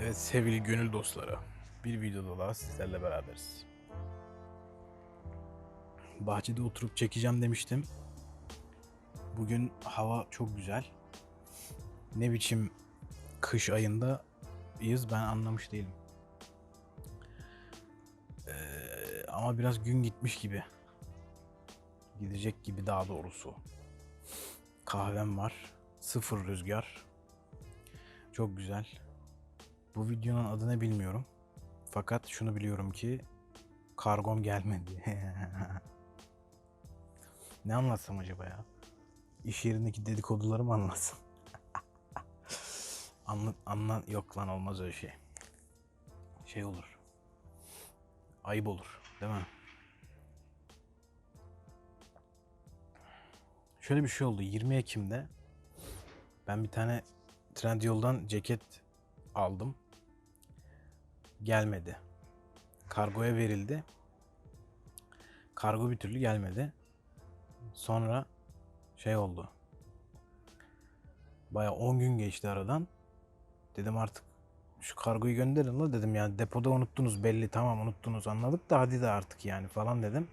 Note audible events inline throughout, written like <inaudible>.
Evet sevgili gönül dostları. Bir videoda daha sizlerle beraberiz. Bahçede oturup çekeceğim demiştim. Bugün hava çok güzel. Ne biçim kış ayında biz ben anlamış değilim. Ee, ama biraz gün gitmiş gibi. Gidecek gibi daha doğrusu. Kahvem var. Sıfır rüzgar. Çok güzel. Bu videonun adını bilmiyorum. Fakat şunu biliyorum ki kargom gelmedi. <laughs> ne anlatsam acaba ya? İş yerindeki dedikoduları mı anlatsam? <laughs> anla, anla, yok lan olmaz öyle şey. Şey olur. Ayıp olur. Değil mi? Şöyle bir şey oldu. 20 Ekim'de ben bir tane Trendyol'dan ceket aldım. Gelmedi. Kargoya verildi. Kargo bir türlü gelmedi. Sonra şey oldu. Baya 10 gün geçti aradan. Dedim artık şu kargoyu gönderin la dedim yani depoda unuttunuz belli tamam unuttunuz anladık da hadi de artık yani falan dedim.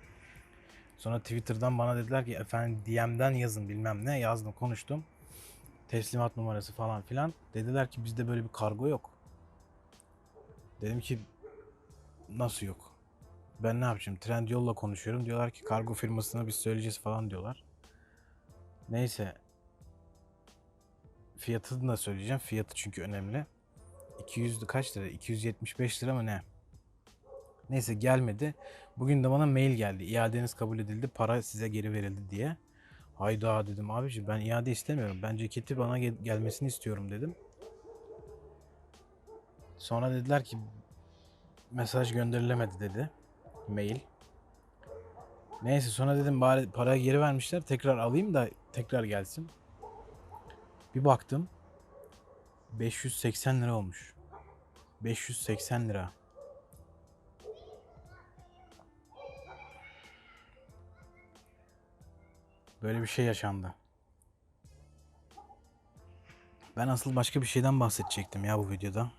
Sonra Twitter'dan bana dediler ki efendim DM'den yazın bilmem ne yazdım konuştum. Teslimat numarası falan filan. Dediler ki bizde böyle bir kargo yok. Dedim ki nasıl yok? Ben ne yapacağım? Trendyol'la konuşuyorum. Diyorlar ki kargo firmasına biz söyleyeceğiz falan diyorlar. Neyse. Fiyatını da söyleyeceğim. Fiyatı çünkü önemli. 200 kaç lira? 275 lira mı ne? Neyse gelmedi. Bugün de bana mail geldi. İadeniz kabul edildi. Para size geri verildi diye. Hayda dedim abici ben iade istemiyorum. Ben ceketi bana gel- gelmesini istiyorum dedim. Sonra dediler ki mesaj gönderilemedi dedi. Mail. Neyse sonra dedim bari parayı geri vermişler tekrar alayım da tekrar gelsin. Bir baktım 580 lira olmuş. 580 lira. Böyle bir şey yaşandı. Ben asıl başka bir şeyden bahsedecektim ya bu videoda.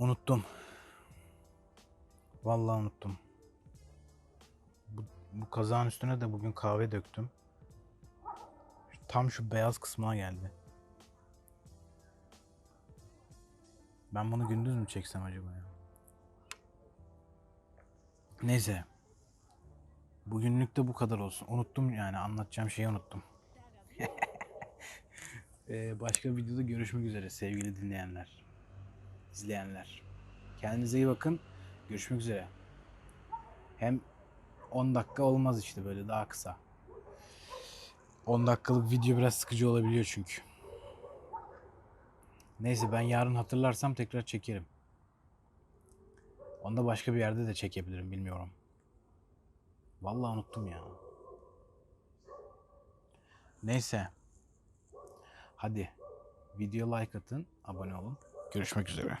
Unuttum. Vallahi unuttum. Bu, bu kazağın üstüne de bugün kahve döktüm. Tam şu beyaz kısmına geldi. Ben bunu gündüz mü çeksem acaba ya? Neyse. Bugünlük de bu kadar olsun. Unuttum yani anlatacağım şeyi unuttum. <laughs> Ee, başka videoda görüşmek üzere sevgili dinleyenler. İzleyenler. Kendinize iyi bakın. Görüşmek üzere. Hem 10 dakika olmaz işte böyle daha kısa. 10 dakikalık video biraz sıkıcı olabiliyor çünkü. Neyse ben yarın hatırlarsam tekrar çekerim. Onu da başka bir yerde de çekebilirim bilmiyorum. Vallahi unuttum ya. Neyse. Hadi. Video like atın, abone olun. Görüşmek üzere.